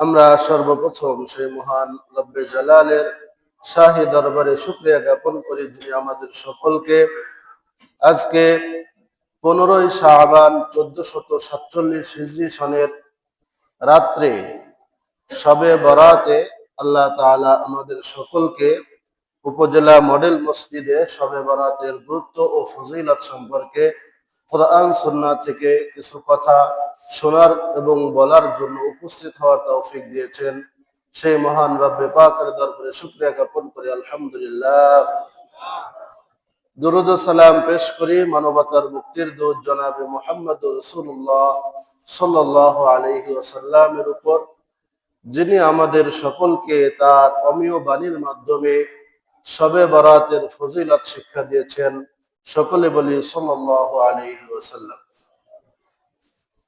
আমরা সর্বপ্রথম সেই মহান রব্বে জালালের শাহী দরবারে শুক্রিয়া জ্ঞাপন করি যিনি আমাদের সকলকে আজকে পনেরোই শাহবান চোদ্দ শত সাতচল্লিশ হিজরি সনের রাত্রে সবে বরাতে আল্লাহ তাআলা আমাদের সকলকে উপজেলা মডেল মসজিদে সবে বরাতের গুরুত্ব ও ফজিলত সম্পর্কে কোরআন সুন্না থেকে কিছু কথা শোনার এবং বলার জন্য উপস্থিত হওয়ার তৌফিক দিয়েছেন। সেই মহান রব্বে পাকের দরবারে শুকরিয়া জ্ঞাপন করি, আলহামদুলিল্লাহ। দুরুদ সালাম পেশ করি মানবতার মুক্তির দূত জনাবে মোহাম্মদ রসুল্লাহ সাল্লাহ আলহি ওসাল্লামের উপর, যিনি আমাদের সকলকে তার অমীয় বাণীর মাধ্যমে সবে বরাতের ফজিলত শিক্ষা দিয়েছেন। সকলে বলি ওসাল্লাম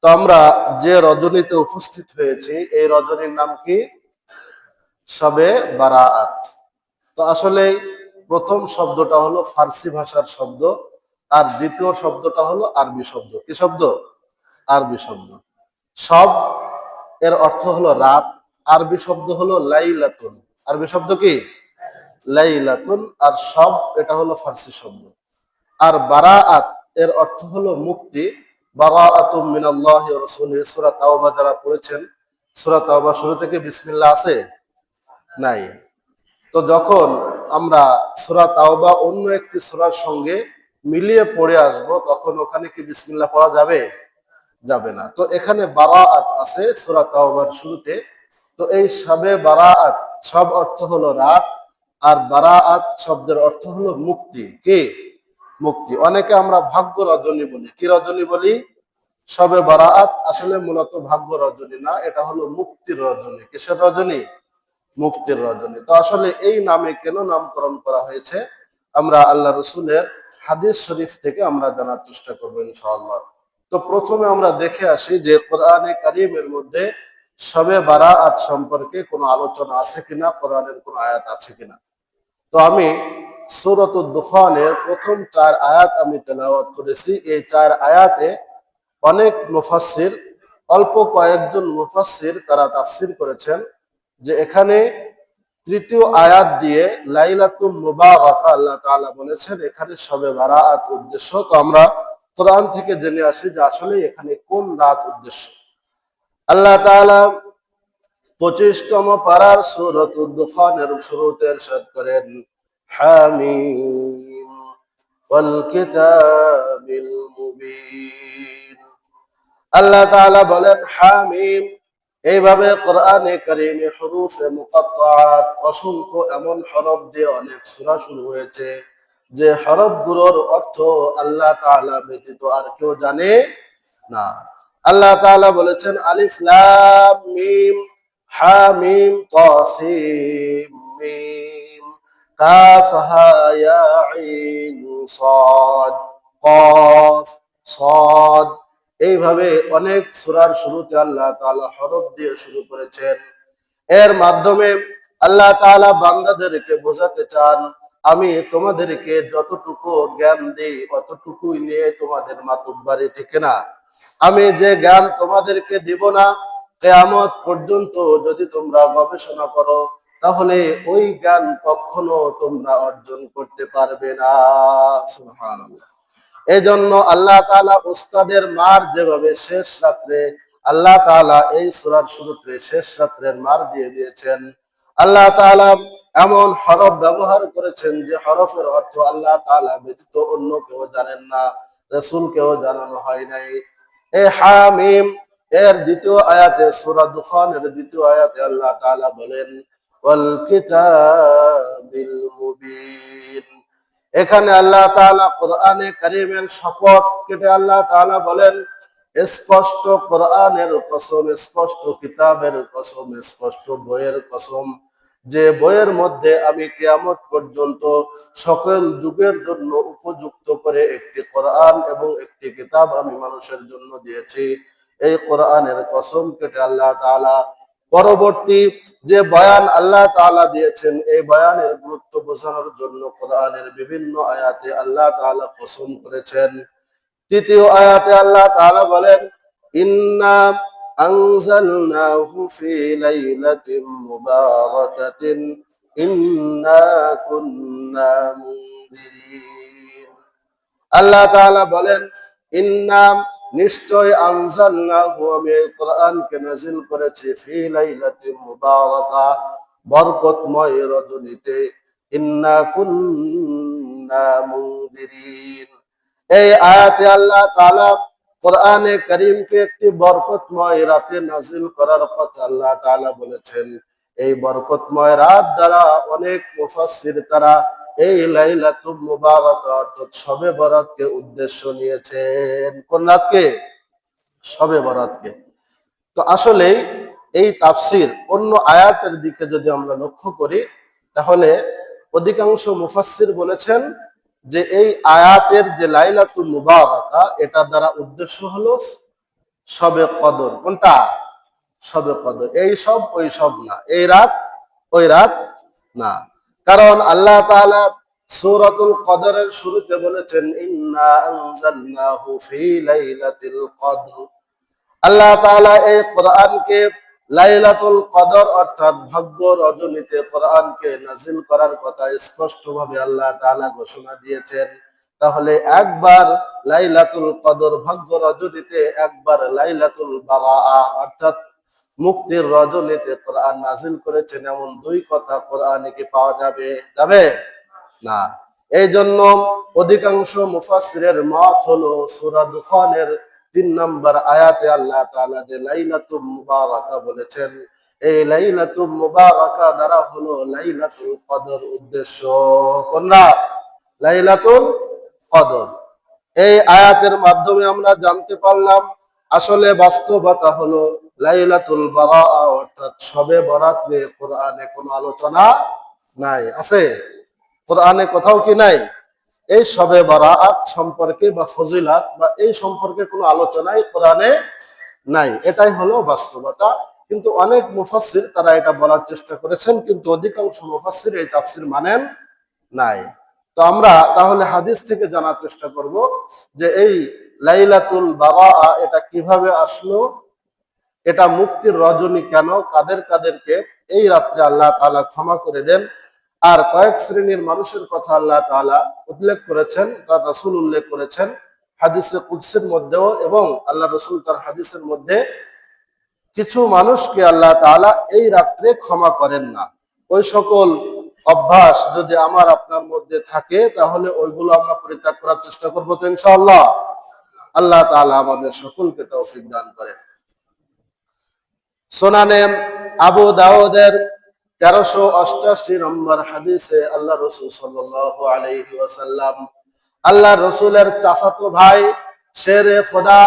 তো আমরা যে রজনীতে উপস্থিত হয়েছি, এই রজনীর নাম কি? সবে বারাত তো আসলে প্রথম শব্দটা হলো ফার্সি ভাষার শব্দ, আর দ্বিতীয় শব্দটা হলো আরবি শব্দ। কি শব্দ? আরবি শব্দ। সব এর অর্থ হলো রাত, আরবি শব্দ হলো লাইলাতুন। আরবি শব্দ কি? লাইলাতুন। আর সব এটা হলো ফার্সি শব্দ। আর বারাআত, এর অর্থ হলো মুক্তি। বারাআতুম মিনাল্লাহি ওয়া রাসূলিহি। সূরা তাওবা যারা পড়েছেন, সূরা তাওবা শুরু থেকে বিসমিল্লাহ আছে? নাই। তো যখন আমরা সূরা তাওবা অন্য একটি সূরার সঙ্গে মিলিয়ে পড়ে আসব, তখন ওখানে কি বিসমিল্লাহ পড়া যাবে? যাবে না। তো এখানে বারাআত আছে সূরা তাওবার শুরুতে। তো এই সবে বারাআত সব অর্থ হলো রাত, আর বারাআত শব্দের অর্থ হলো মুক্তি। কি? মুক্তি। অনেকে আমরা ভাগ্য রজনী বলি। কি রজনী বলি? সবে বারাআত আসলে মূলত ভাগ্য রজনী না, এটা হলো মুক্তির রজনী। কিসের রজনী? মুক্তির রজনী। তো আসলে এই নামে কেন নামকরণ করা হয়েছে? আমরা আল্লাহ রসুলের হাদিস শরীফ থেকে আমরা জানার চেষ্টা করব ইনশাআল্লাহ। তো প্রথমে আমরা দেখে আসি যে কোরআনে কারিমের মধ্যে সবে বারাআত সম্পর্কে কোনো আলোচনা আছে কিনা, কোরআনের কোনো আয়াত আছে কিনা। তো আমি সুরত দুখানের প্রথম চার আয়াত আমি তেলাওয়াত করেছি। এই চার আয়াতে অনেক মুফাসসির, অল্প কয়েকজন মুফাসসির তারা তাফসির করেছেন যে এখানে তৃতীয় আয়াত দিয়ে লাইলাতুল মুবারাকা আল্লাহ তাআলা বলেছেন, এখানে সবে বারাআত উদ্দেশ্য। তো আমরা কোরআন থেকে জেনে আসি যে আসলে এখানে কোন রাত উদ্দেশ্য। আল্লাহ তাআলা পঁচিশতম পারার সুরত উদ্দুখানের শুরুতে ইরশাদ করেন। হামিম ওয়াল কিতাবিল মুবিন আল্লাহ তাআলা বলেন, হামিম। এইভাবে কোরআনে কারিমে হরুফে মুকাত্তাত অসংখ্য এমন হরফ দিয়ে অনেক সূরা শুরু হয়েছে, যে হরফগুলোর অর্থ আল্লাহ তাআলা ব্যতীত আর কেউ জানে না। আল্লাহ তাআলা বলেছেন, আলিফ লাম মিম হা মিম তাসিম মিম। হা ইয়া আইন সাদ কফ সাদ এইভাবে অনেক সূরার শুরুতে আল্লাহ তাআলা হরফ দিয়ে শুরু করেছেন। এর মাধ্যমে আল্লাহ তাআলা বান্দাদেরকে বোঝাতে চান, আমি তোমাদেরকে যতটুকু জ্ঞান দিই অতটুকুই নিয়ে তোমাদের মাতুব্বারি ঠিক না। আমি যে জ্ঞান তোমাদেরকে দিব না, কেয়ামত পর্যন্ত যদি তোমরা গবেষণা করো তাহলে ওই জ্ঞান কখনো তোমরা অর্জন করতে পারবে না। সুবহানাল্লাহ। এজন্য আল্লাহ তাআলা উস্তাদের মার যেভাবে শেষ রাত্রে, আল্লাহ তাআলা এই সূরার শুরুতে শেষ রাত্রের মার দিয়ে দিয়েছেন। আল্লাহ তাআলা এমন হরফ ব্যবহার করেছেন যে হরফের অর্থ আল্লাহ তাআলা ব্যতীত অন্য কেউ জানেন না, রসুল কেউ জানানো হয় নাই। এ হামিম, এর দ্বিতীয় আয়াতে সূরা দুখানের দ্বিতীয় আয়াতে আল্লাহ তাআলা বলেন এখানে আল্লাহ তাআলা কোরআনে কারীমের শপথ কেটে আল্লাহ তাআলা বলেন, স্পষ্ট কোরআনের কসম, স্পষ্ট কিতাবের কসম, স্পষ্ট বইয়ের কসম। যে বইয়ের মধ্যে আমি কিয়ামত পর্যন্ত সকল যুগের জন্য উপযুক্ত করে একটি কোরআন এবং একটি কিতাব আমি মানুষের জন্য দিয়েছি। এই কোরআনের কসম কেটে আল্লাহ তাআলা পরবর্তী যে বয়ান আল্লাহ তাআলা দিয়েছেন, এই বয়ানের গুরুত্ব বোঝানোর জন্য কোরআনের বিভিন্ন আয়াতে আল্লাহ তাআলা কসম করেছেন। তৃতীয় আয়াতে আল্লাহ তাআলা বলেন, ইন্না আল্লাহ বলেন, ইন্না নিশ্চয় বরকতময় রজনীতে। এই আয়াতে আল্লাহ তাআলা কোরআনে করিমকে একটি বরকতময় রাতে নাজিল করার কথা আল্লাহ বলেছেন। এই বরকতময় রাত দ্বারা অনেক মুফাসসির তারা এই লাইলাতুল মুবারাকা অর্থাৎ শবে বরাতকে উদ্দেশ্য নিয়েছেন। কোন রাতকে? শবে বরাতকে। তো আসলে এই তাফসির অন্য আয়াতের দিকে যদি আমরা লক্ষ্য করি, তাহলে অধিকাংশ মুফাসসির বলেছেন যে এই আয়াতের যে লাইলাতুল মুবারাকা, এটা দ্বারা উদ্দেশ্য হলো সবে কদর। কোনটা? সবে কদর। এই সব, ওই সব না। এই রাত, ওই রাত না। কারণ আল্লাহ তাআলা সূরাতুল কদরের শুরুতে বলেছেন আল্লাহ এই কোরআনকে লাইলাতুল কদর অর্থাৎ ভাগ্য রজনীতে কোরআনকে নাজিল করার কথা স্পষ্টভাবে আল্লাহ তাআলা ঘোষণা দিয়েছেন। তাহলে একবার লাইলাতুল কদর ভাগ্য রজনীতে, একবার লাইলাতুল বারাআ, অর্থাৎ মুক্তির রজনীতে কোরআন নাজিল করেছেন এমন দুই কথা কোরআনে কি পাওয়া যাবে? যাবে? না। এই জন্য অধিকাংশ মুফাসসিরের মত হলো সূরা দুখানের তিন নম্বর আয়াতে আল্লাহ তাআলা যে লাইলাতুল মুবারাকা বলেছেন, এই লাইলাতুল মুবারাকা দ্বারা হলো লাইলাতুল কদর উদ্দেশ্য। কোন লাইলাতুল কদর। এই আয়াতের মাধ্যমে আমরা জানতে পারলাম, আসলে বাস্তবতা হলো লাইলাতুল বারা অর্থাৎ সবে বরাত নিয়ে কোরআনে কোনো আলোচনা নাই, আছে? কোরআনে কোথাও কি নাই? এই সবে বারাত সম্পর্কে বা ফজিলাত বা এই সম্পর্কে কোনো আলোচনাই কোরআনে নাই, এটাই হলো বাস্তবতা। কিন্তু অনেক মুফাসসির তারা এটা বলার চেষ্টা করেছেন, কিন্তু অধিকাংশ মুফাসসির এই তাফসির মানেন নাই। তো আমরা তাহলে হাদিস থেকে জানার চেষ্টা করব যে এই লাইলাতুল বারা এটা কীভাবে আসলো এটা মুক্তির রজনী কেন? কাদের কাদেরকে? এই রাত্রে আল্লাহ তাআলা ক্ষমা করে দেন। আর কয়েক শ্রেণির মানুষের কথা আল্লাহ তাআলা উল্লেখ করেছেন, তার রসুল উল্লেখ করেছেন, হাদিসে কুদসের মধ্যেও এবং আল্লাহ রসুল তার হাদিসের মধ্যে কিছু মানুষকে আল্লাহ তাআলা এই রাত্রে ক্ষমা করেন না। ওই সকল অভ্যাস যদি আমার আপনার মধ্যে থাকে, তাহলে ওইগুলো আমরা পরিত্যাগ করার চেষ্টা করব তো ইনশাআল্লাহ। আল্লাহ তাআলা আমাদের সকলকে তৌফিক দান করেন। সোনানে আবু দাউদের তেরোশো অষ্টাশি নম্বর হাদিসে আল্লাহ রসুল সাল্লাল্লাহু আলাইহি ওয়াসাল্লাম আল্লাহ রসুলের চাচাতো ভাই, শেরে খোদা,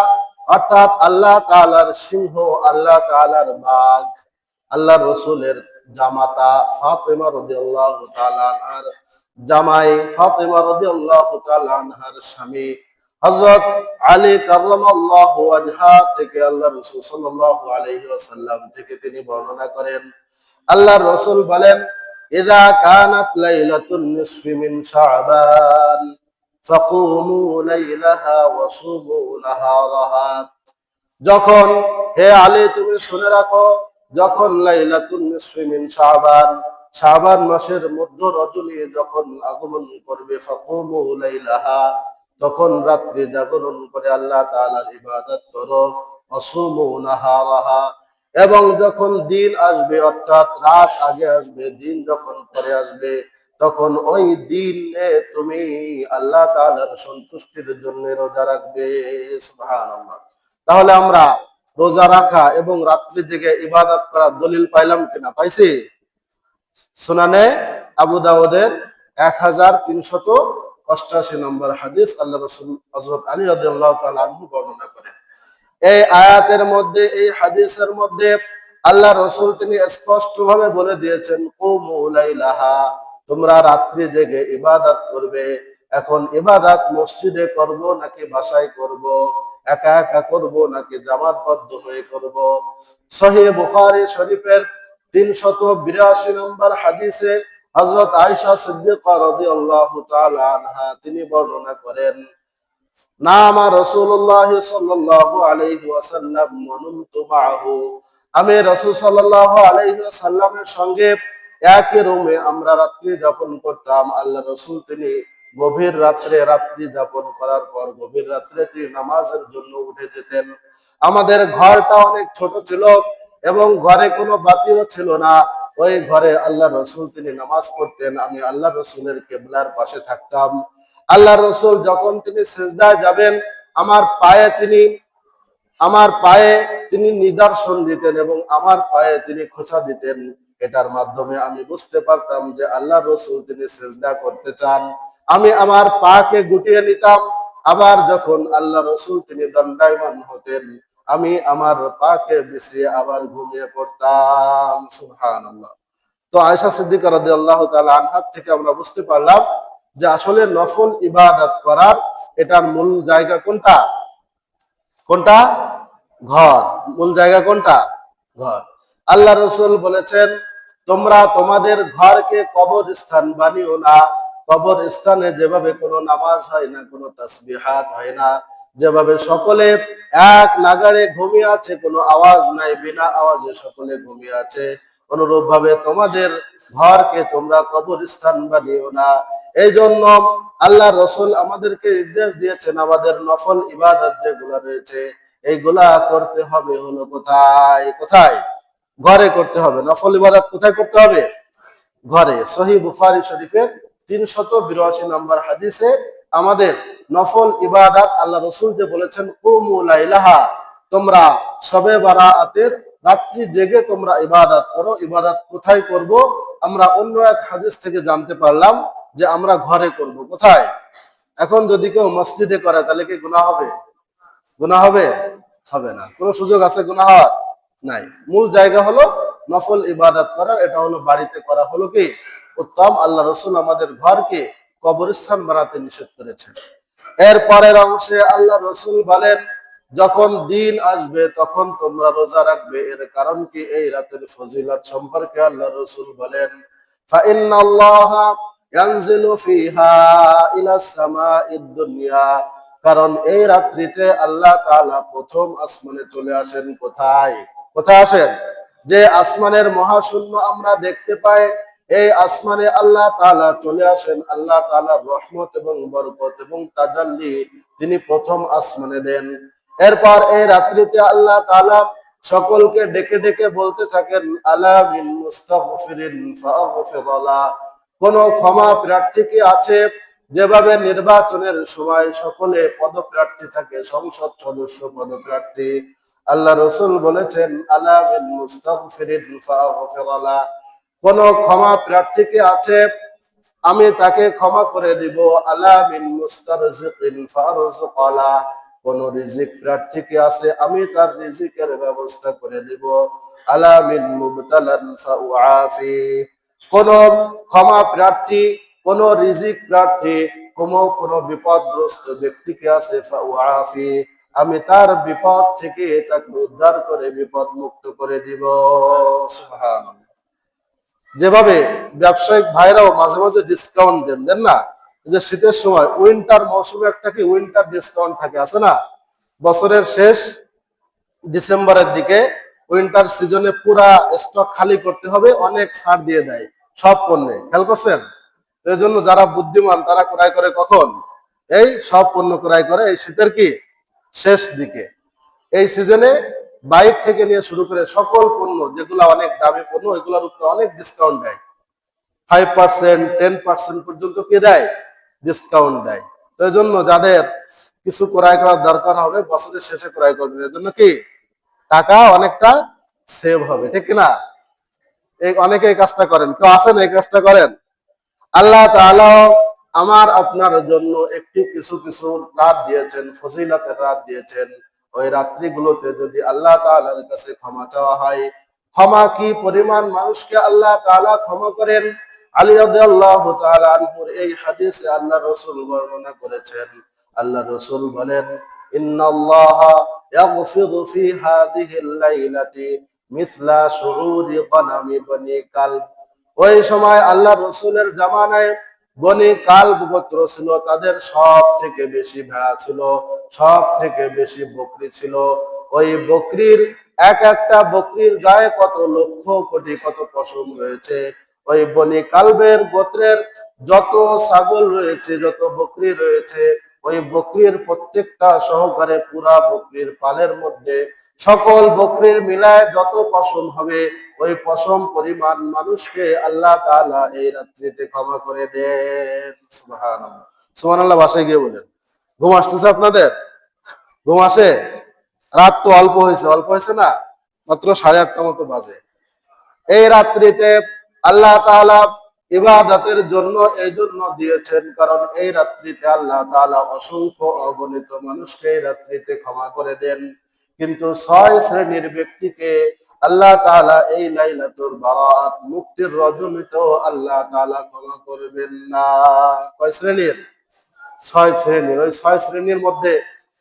অর্থাৎ আল্লাহ তাআলার সিংহ, আল্লাহ তাআলার বাঘ আল্লাহ রসুলের জামাতা ফাতেমা তাআলা আনহার জামাই ফাতেমা রাদিয়াল্লাহু তাআলা আনহার স্বামী। হযরত আলী ওয়াজহা থেকে আল্লাহ রাসূল ওয়াসাল্লাম থেকে তিনি বর্ণনা করেন। আল্লাহর রাসূল বলেন কানাত লাইলাতুন শাবান যখন হে আলী, তুমি শুনে রাখো, যখন লাইলাতুন নিসফি মিন শাবান শাবান মাসের মধ্য রজনী যখন আগমন করবে, ফাকুমু লাইলাহা তখন রাত্রে জাগরণ করে আল্লাহ তাআলার ইবাদত করো, অসুমু নাহারাহা, এবং যখন দিন আসবে, অর্থাৎ রাত আগে আসবে, দিন যখন পরে আসবে, তখন ওই দিনে তুমি আল্লাহ তাআলার সন্তুষ্টির জন্য রোজা রাখবে। তাহলে আমরা রোজা রাখা এবং রাত্রি জেগে ইবাদত করার দলিল পাইলাম কিনা? পাইছি? সুনানে আবু এক হাজার তিনশত অষ্টাশি নম্বর হাদিস আল্লাহ রসুল হজরত আলী রাদিয়াল্লাহু তাআলা আনহু বর্ণনা করেন। এই আয়াতের মধ্যে, এই হাদিসের মধ্যে আল্লাহ রসুল তিনি স্পষ্ট ভাবে বলে দিয়েছেন, কুমু লাইলাহা, তোমরা রাত্রি জেগে ইবাদত করবে। এখন ইবাদত মসজিদে করব নাকি বাসায় করব? একা একা করব নাকি জামাতবদ্ধ হয়ে করব? সহি বুখারী শরীফের তিনশত বিরাশি নম্বর হাদিসে হযরত আয়েশা সিদ্দিকা তিনি বর্ণনা করেন রাত্রি যাপন করতাম। আল্লাহ রসুল তিনি গভীর রাত্রে রাত্রি যাপন করার পর গভীর রাত্রে তিনি নামাজের জন্য উঠে যেতেন। আমাদের ঘরটা অনেক ছোট ছিল এবং ঘরে কোনো বাতিও ছিল না। ওই ঘরে আল্লাহ রসুল তিনি নামাজ পড়তেন, আমি আল্লাহ রসুলের কেবলার পাশে থাকতাম। আল্লাহ রসুল যখন তিনি সেজদায় যাবেন, আমার পায়ে তিনি, আমার পায়ে তিনি নিদর্শন দিতেন এবং আমার পায়ে তিনি খোঁচা দিতেন। এটার মাধ্যমে আমি বুঝতে পারতাম যে আল্লাহ রসুল তিনি সেজদা করতে চান। আমি আমার পাকে গুটিয়ে নিতাম। আবার যখন আল্লাহ রসুল তিনি দণ্ডায়মান হতেন আমি আমার পাকে বিছিয়ে আবার ঘুমিয়ে পড়তাম সুহান তো আয়সা সিদ্দিক রাদি আল্লাহ আনহাত থেকে আমরা বুঝতে পারলাম যে আসলে নফল ইবাদত করার এটার মূল জায়গা কোনটা? কোনটা? ঘর। মূল জায়গা কোনটা? ঘর। আল্লাহ রসুল বলেছেন, তোমরা তোমাদের ঘরকে কবর স্থান বানিও না। কবর স্থানে যেভাবে কোনো নামাজ হয় না, কোনো তাসবিহাত হয় না। যেভাবে সকলে এক নাগারে ঘুমিয়ে আছে, কোনো আওয়াজ নাই, বিনা আওয়াজে সকলে ঘুমিয়ে আছে। অনুরূপ ভাবে তোমাদের ঘরকে তোমরা কবরস্থান বানিও না। এই জন্য আল্লাহ রসুল আমাদেরকে নির্দেশ দিয়েছেন, আমাদের নফল ইবাদত যেগুলো রয়েছে, এইগুলা করতে হবে হলো কোথায়? কোথায়? ঘরে করতে হবে। নফল ইবাদত কোথায় করতে হবে? ঘরে। সহি বুফারি শরীফের তিনশত বিরাশি নম্বর হাদিসে আমাদের নফল ইবাদত আল্লাহ রসুল যে বলেছেন কুমুলাইলাহা তোমরা সবে বারাতের রাত্রি জেগে তোমরা ইবাদত করো। ইবাদত কোথায় করব? আমরা অন্য এক হাদিস থেকে জানতে পারলাম যে আমরা ঘরে করব। কোথায়? এখন যদি কেউ মসজিদে করে, তাহলে কি গুণা হবে? গুণা হবে? হবে না। কোনো সুযোগ আছে গুণা হওয়ার নাই। মূল জায়গা হলো নফল ইবাদত করার, এটা হলো বাড়িতে করা। হলো কি? উত্তম আল্লাহ রসুল আমাদের ঘরকে কবরস্থান বানাতে নিষেধ করেছেন। এর পরের অংশে আল্লাহ রসুল বলেন, যখন দিন আসবে তখন তোমরা রোজা রাখবে। এর কারণ কি? এই রাতের ফজিলত সম্পর্কে আল্লাহ রসুল বলেন কারণ এই রাত্রিতে আল্লাহ প্রথম আসমানে চলে আসেন কোথায়? কোথায় আসেন? যে আসমানের মহাশূন্য আমরা দেখতে পাই এই আসমানে আল্লাহ তাআলা চলে আসেন। আল্লাহ তাআলার রহমত এবং বরকত এবং তাজাল্লি তিনি প্রথম আসমানে দেন। এরপর এই রাত্রিতে আল্লাহ তাআলা সকলকে ডেকে ডেকে বলতে থাকেন কোন ক্ষমা প্রার্থী কি আছে? যেভাবে নির্বাচনের সময় সকলে পদপ্রার্থী থাকে, সংসদ সদস্য পদপ্রার্থী। আল্লাহ রসুল বলেছেন, আলা মিন মুস্তাগফিরিন ফাগফিরালা। কোন ক্ষমা প্রার্থী কি আছে? আমি তাকে ক্ষমা করে দিব। আলা কোন রিজিক আছে? আমি তার রিজিকের ব্যবস্থা করে দিব। কোন ক্ষমা প্রার্থী, কোন রিজিক প্রার্থী, কোন কোন বিপদগ্রস্ত ব্যক্তিকে আছে? ফাউআফি। আমি তার বিপদ থেকে তাকে উদ্ধার করে বিপদ মুক্ত করে দিব। সুবহানাল্লাহ। যেভাবে ব্যবসায়িক ভাইরাও মাঝে মাঝে ডিসকাউন্ট দেন দেন না? যে শীতের সময় উইন্টার মৌসুমে একটা কি উইন্টার ডিসকাউন্ট থাকে, আছে না? বছরের শেষ ডিসেম্বরের দিকে উইন্টার সিজনে পুরা স্টক খালি করতে হবে, অনেক ছাড় দিয়ে দেয়, সব পণ্যে। খেয়াল করছেন? এই জন্য যারা বুদ্ধিমান, তারা ক্রয় করে কখন? এই সব পণ্য ক্রয় করে এই শীতের কি? শেষ দিকে। এই সিজনে বাইক থেকে নিয়ে শুরু করে সকল পণ্য, যেগুলো অনেক দামি পণ্য, এগুলোর উপরে অনেক ডিসকাউন্ট দেয়। ফাইভ পার্সেন্ট টেন পার্সেন্ট পর্যন্ত কে দেয়? ডিসকাউন্ট দেয়। তো এই জন্য যাদের কিছু ক্রয় করার দরকার হবে, বছরের শেষে ক্রয় করবেন। এর জন্য কি? টাকা অনেকটা সেভ হবে, ঠিক না অনেকে এই কাজটা করেন। কেউ আসেন এই কাজটা করেন? আল্লাহ আমার আপনার জন্য একটি কিছু কিছু রাত দিয়েছেন, ফজিলাতের রাত দিয়েছেন। ওই রাত্রিগুলোতে যদি আল্লাহ তাআলার কাছে ক্ষমা চাওয়া হয়, ক্ষমা কি পরিমাণ মানুষকে আল্লাহ তাআলা ক্ষমা করেন? রাসূল বর্ণনা করেছেন। আল্লাহ রাসূল বলেন ওই সময় আল্লাহ জামানায় বনি কালব গোত্র ছিল, তাদের সব থেকে বেশি ভেড়া ছিল সব থেকে বেশি বকরি ছিল। ওই বকরির এক একটা বকরির গায়ে কত লক্ষ কোটি, কত পশম রয়েছে। ওই বনি কালবের গোত্রের যত ছাগল রয়েছে, যত বকরি রয়েছে, ওই বকরির প্রত্যেকটা সহকারে পুরা বকরির পালের মধ্যে সকল বকরির মিলায় যত পশম হবে, ওই পশম পরিমাণ মানুষকে আল্লাহ তাআলা এই রাত্রিতে ক্ষমা করে দেন। সুবহানাল্লাহ। সুবহানাল্লাহ, বাসায় গিয়ে বলেন, ঘুম আসতেছে আপনাদের? ঘুম আসে? রাত তো অল্প হয়েছে অল্প হয়েছে না? মাত্র সাড়ে আটটা মতো বাজে। এই রাত্রিতে আল্লাহ তাআলা ইবাদতের জন্য এই জন্য দিয়েছেন, কারণ এই রাত্রিতে আল্লাহ তাআলা অসংখ্য অগণিত মানুষকে এই রাত্রিতে ক্ষমা করে দেন। কিন্তু ছয় শ্রেণির ব্যক্তিকে আল্লাহ তাআলা এই লাইলাতুল বারাত মুক্তির রজনীতেও আল্লাহ তাআলা ক্ষমা করবেন না। কয় শ্রেণির? ছয় শ্রেণির। ওই ছয় শ্রেণির মধ্যে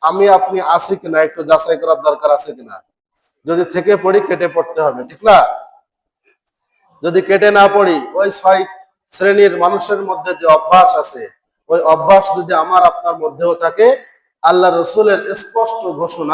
আমি, আপনি আছি কিনা, একটু যাচাই করার দরকার আছে কিনা? যদি থেকে পড়ি, কেটে পড়তে হবে, ঠিক না? যদি কেটে না পড়ি, ওই ছয় শ্রেণির মানুষের মধ্যে যে অভ্যাস আছে, ওই অভ্যাস যদি আমার আপনার মধ্যেও থাকে, আল্লাহ রসুলের স্পষ্ট ঘোষণা